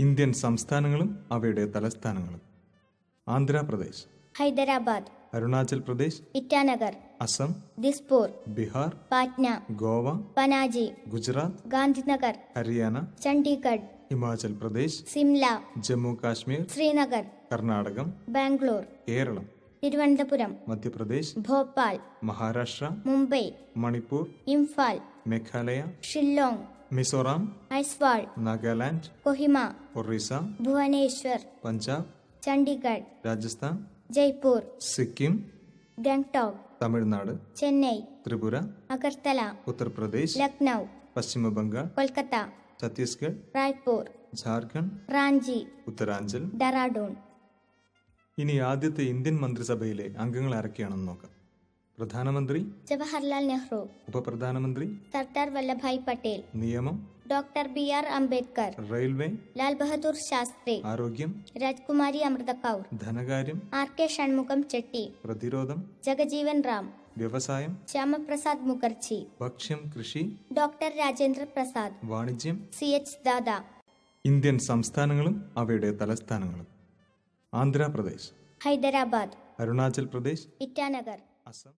Indian സംസ്ഥാനങ്ങളും അവയുടെ തലസ്ഥാനങ്ങളും. ആന്ധ്രാപ്രദേശ്. ഹൈദരാബാദ്. അരുണാചൽ പ്രദേശ്. ഇറ്റാനഗർ. അസം. ദിസ്പൂർ. ബീഹാർ. പാറ്റ്ന. ഗോവ. പനാജി. ഗുജറാത്ത്. ഗാന്ധിനഗർ. ഹരിയാന. ചണ്ഡീഗഡ്. ഹിമാചൽ പ്രദേശ്. സിംല. ജമ്മു കാശ്മീർ. ശ്രീനഗർ. കർണാടകം. ബാംഗ്ലൂർ. കേരളം. തിരുവനന്തപുരം മധ്യപ്രദേശ് ഭോപ്പാൽ മഹാരാഷ്ട്ര മുംബൈ മണിപ്പൂർ ഇംഫാൽ മേഘാലയ ഷില്ലോങ് മിസോറാം ഐസ്വാൾ നാഗാലാൻഡ് കൊഹിമ ഒറീസ ഭുവനേശ്വർ പഞ്ചാബ് ചണ്ഡീഗഡ് രാജസ്ഥാൻ ജയ്പൂർ സിക്കിം ഗംഗ്ടോക്ക് തമിഴ്നാട് ചെന്നൈ ത്രിപുര അഗർത്തല ഉത്തർപ്രദേശ് ലക്നൗ പശ്ചിമ ബംഗാൾ കൊൽക്കത്ത ഛത്തീസ്ഗഡ് റായ്പൂർ ജാർഖണ്ഡ് റാഞ്ചി ഉത്തരാഞ്ചൽ ഡെറാഡൂൺ ഇനി ആദ്യത്തെ ഇന്ത്യൻ മന്ത്രിസഭയിലെ അംഗങ്ങൾ ആരൊക്കെയാണെന്ന് നോക്കാം. പ്രധാനമന്ത്രി ജവഹർലാൽ നെഹ്റു ഉപപ്രധാനമന്ത്രി സർദാർ വല്ലഭായ് പട്ടേൽ നിയമം doctor B R Ambedkar railway Lal Bahadur Shastri ആരോഗ്യം രാജ്കുമാരി അമൃത കൗർ ധനകാര്യം ആർ കെ ഷൺമുഖം ചെട്ടി പ്രതിരോധം ജഗജീവൻ റാം വ്യവസായം ശ്യാമപ്രസാദ് മുഖർജി ഭക്ഷ്യം കൃഷി ഡോക്ടർ രാജേന്ദ്ര പ്രസാദ് വാണിജ്യം സി എച്ച് ദാദ. ഇന്ത്യൻ സംസ്ഥാനങ്ങളും അവയുടെ തലസ്ഥാനങ്ങളും. ആന്ധ്രാപ്രദേശ് ഹൈദരാബാദ് അരുണാചൽ പ്രദേശ് ഇറ്റാനഗർ. അസം